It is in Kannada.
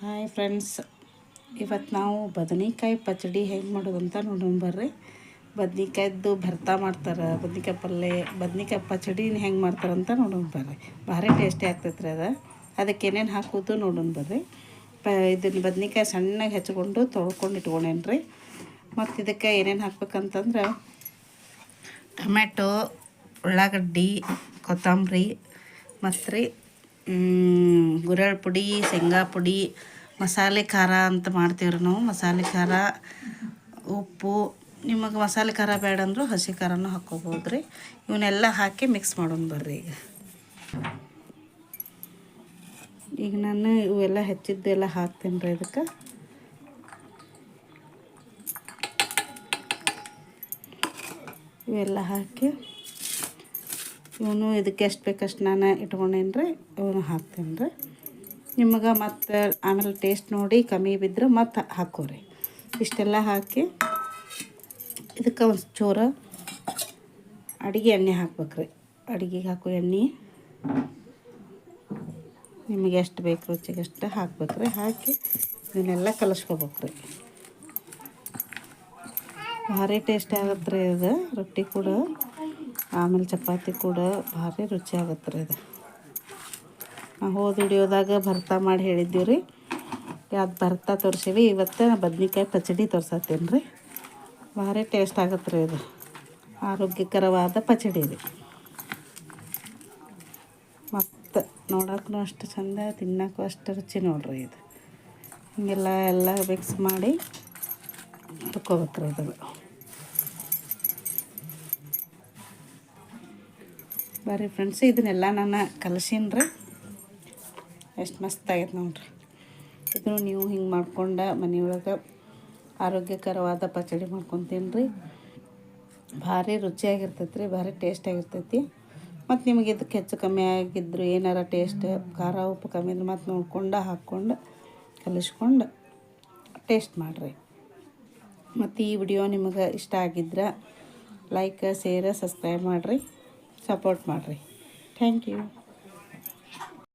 ಹಾಯ್ ಫ್ರೆಂಡ್ಸ್ ಇವತ್ತು ನಾವು ಬದನೆಕಾಯಿ ಪಚಡಿ ಹೆಂಗೆ ಮಾಡೋದು ಅಂತ ನೋಡೋಣ ಬರ್ರಿ. ಬದ್ನಿಕಾಯ್ದು ಭರ್ತಾ ಮಾಡ್ತಾರೆ, ಬದ್ನಿಕಾಯಿ ಪಲ್ಯ ಬದ್ನಿಕಾಯಿ ಪಚಡಿನ ಹೆಂಗೆ ಮಾಡ್ತಾರಂತ ನೋಡೋಣ ಬರ್ರಿ. ಭಾರಿ ಟೇಸ್ಟಿ ಆಗ್ತೈತೆ ರೀ ಅದು. ಅದಕ್ಕೆ ಏನೇನು ಹಾಕೋದು ನೋಡೋಣ ಬರ್ರಿ. ಪ, ಇದನ್ನು ಬದ್ನಿಕಾಯಿ ಸಣ್ಣಗೆ ಹೆಚ್ಕೊಂಡು ತೊಳ್ಕೊಂಡು ಇಟ್ಕೊಂಡೇನು ರೀ ಮತ್ತು ಇದಕ್ಕೆ ಏನೇನು ಹಾಕ್ಬೇಕಂತಂದ್ರೆ ಟೊಮೆಟೊ ಉಳ್ಳಾಗಡ್ಡಿ, ಕೊತ್ತಂಬರಿ ಮತ್ತು ರೀ ಗುರೆಳ್ ಪುಡಿ, ಶೇಂಗಾ ಪುಡಿ, ಮಸಾಲೆ ಖಾರ ಅಂತ ಮಾಡ್ತೀವ್ರಿ ನಾವು. ಮಸಾಲೆ ಖಾರ, ಉಪ್ಪು, ನಿಮಗೆ ಮಸಾಲೆ ಖಾರ ಬೇಡ ಅಂದರೂ ಹಸಿ ಖಾರನೂ ಹಾಕ್ಕೋಬೋದು ರೀ ಇವನ್ನೆಲ್ಲ ಹಾಕಿ ಮಿಕ್ಸ್ ಮಾಡೋಣ ಬರ್ರಿ ಈಗ. ಈಗ ನಾನು ಇವೆಲ್ಲ ಹೆಚ್ಚಿದ್ದೆಲ್ಲ ಹಾಕ್ತೀನಿ ರೀ ಇದಕ್ಕೆ. ಇವೆಲ್ಲ ಹಾಕಿ ಇವನು ಇದಕ್ಕೆ ಎಷ್ಟು ಬೇಕಷ್ಟು ನಾನು ಇಟ್ಕೊಂಡೇನು ರೀ ಇವನು ಹಾಕ್ತೀನಿ ರೀ ನಿಮಗೆ ಮತ್ತು ಆಮೇಲೆ ಟೇಸ್ಟ್ ನೋಡಿ ಕಮ್ಮಿ ಬಿದ್ದರೆ ಮತ್ತೆ ಹಾಕೋರಿ. ಇಷ್ಟೆಲ್ಲ ಹಾಕಿ ಇದಕ್ಕೆ ಒಂದು ಚೂರು ಅಡುಗೆ ಎಣ್ಣೆ ಹಾಕ್ಬೇಕ್ರಿ. ಅಡುಗೆಗೆ ಹಾಕೋ ಎಣ್ಣೆ. ನಿಮಗೆ ಎಷ್ಟು ಬೇಕು ರುಚಿಗೆ ಅಷ್ಟು ಹಾಕ್ಬೇಕ್ರಿ. ಹಾಕಿ ಇದನ್ನೆಲ್ಲ ಕಲಿಸ್ಕೋಬೇಕ್ರಿ. ಭಾರಿ ಟೇಸ್ಟ್ ಆಗತ್ತೆ ರೀ ಇದು. ರೊಟ್ಟಿ ಕೂಡ. ಆಮೇಲೆ ಚಪಾತಿ ಕೂಡ ಭಾರಿ ರುಚಿ ಆಗತ್ತೆ ರೀ ಇದು ನಾವು ಹೋದ ವಿಡಿಯೋದಾಗ ಭರ್ತ ಮಾಡಿ ಹೇಳಿದ್ದೀವಿ ರೀ. ಅದು ಭರ್ತ ತೋರಿಸೀವಿ, ಇವತ್ತು ಬದ್ನಿಕಾಯಿ ಪಚಡಿ ತೋರ್ಸತ್ತೀನಿ ರೀ ಭಾರಿ ಟೇಸ್ಟ್ ಆಗತ್ತೆ ರೀ ಇದು ಆರೋಗ್ಯಕರವಾದ ಪಚಡಿ ರೀ. ಮತ್ತು ನೋಡೋಕ್ಕೂ ಅಷ್ಟು ಚಂದ ತಿನ್ನೋಕ್ಕೂ ಅಷ್ಟು ರುಚಿ ನೋಡ್ರಿ ಇದು. ಹಿಂಗೆಲ್ಲ ಎಲ್ಲ ಮಿಕ್ಸ್ ಮಾಡಿ ರೀ ಇದು ಬರ್ರಿ ಫ್ರೆಂಡ್ಸ್ ಇದನ್ನೆಲ್ಲ ನಾನು ಕಲಸೀನಿ ರೀ ಎಷ್ಟು ಮಸ್ತ್ ಆಗೈತೆ ನೋಡ್ರಿ. ಇದನ್ನು ನೀವು ಹಿಂಗೆ ಮಾಡ್ಕೊಂಡು ಮನೆಯೊಳಗೆ ಆರೋಗ್ಯಕರವಾದ ಪಚಡಿ ಮಾಡ್ಕೊತೀನಿ ರೀ ಭಾರಿ ರುಚಿಯಾಗಿರ್ತೈತೆ ರೀ ಭಾರಿ ಟೇಸ್ಟ್ ಆಗಿರ್ತೈತಿ. ಮತ್ತು ನಿಮಗೆ ಇದಕ್ಕೆ ಹೆಚ್ಚು ಕಮ್ಮಿ ಆಗಿದ್ರು ಏನಾರ ಟೇಸ್ಟ್ ಖಾರ, ಉಪ್ಪು ಕಮ್ಮಿ ಇದ್ರೆ ಮತ್ತು ನೋಡ್ಕೊಂಡು ಹಾಕ್ಕೊಂಡು ಕಲಿಸ್ಕೊಂಡು ಟೇಸ್ಟ್ ಮಾಡಿರಿ. ಮತ್ತು ಈ ವಿಡಿಯೋ ನಿಮಗೆ ಇಷ್ಟ ಆಗಿದ್ರೆ ಲೈಕ್ ಶೇರ್ ಸಬ್ಸ್ಕ್ರೈಬ್ ಮಾಡಿರಿ. ಸಪೋರ್ಟ್ ಮಾಡಿರಿ ಥ್ಯಾಂಕ್ ಯು